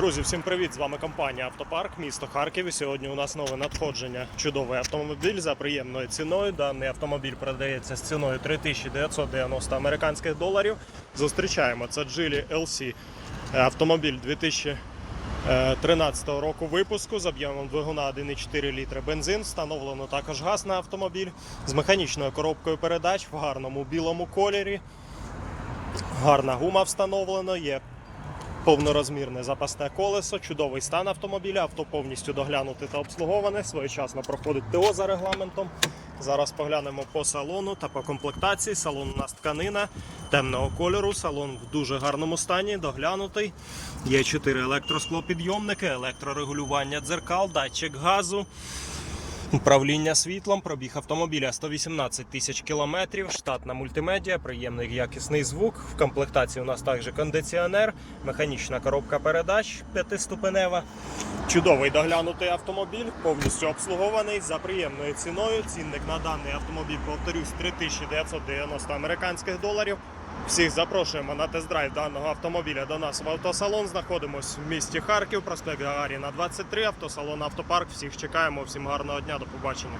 Друзі, всім привіт! З вами компанія Автопарк, місто Харків. І сьогодні у нас нове надходження. Чудовий автомобіль за приємною ціною. Даний автомобіль продається з ціною 3990 американських доларів. Зустрічаємо це Geely LC. Автомобіль 2013 року випуску з об'ємом двигуна 1,4 літри бензин. Встановлено також газ на автомобіль з механічною коробкою передач в гарному білому кольорі. Гарна гума встановлена, є повнорозмірне запасне колесо, чудовий стан автомобіля, авто повністю доглянуте та обслуговане, своєчасно проходить ТО за регламентом. Зараз поглянемо по салону та по комплектації. Салон у нас тканина темного кольору, салон в дуже гарному стані, доглянутий. Є 4 електросклопідйомники, електрорегулювання дзеркал, датчик газу. Управління світлом, пробіг автомобіля 118 тисяч кілометрів, штатна мультимедіа, приємний якісний звук. В комплектації у нас також кондиціонер, механічна коробка передач п'ятиступенева. Чудовий доглянутий автомобіль, повністю обслугований за приємною ціною. Цінник на даний автомобіль, повторюсь, 3990 американських доларів. Всіх запрошуємо на тест-драйв даного автомобіля до нас в автосалон. Знаходимось в місті Харків, проспект Гагаріна 23, автосалон Автопарк. Всіх чекаємо. Всім гарного дня, до побачення.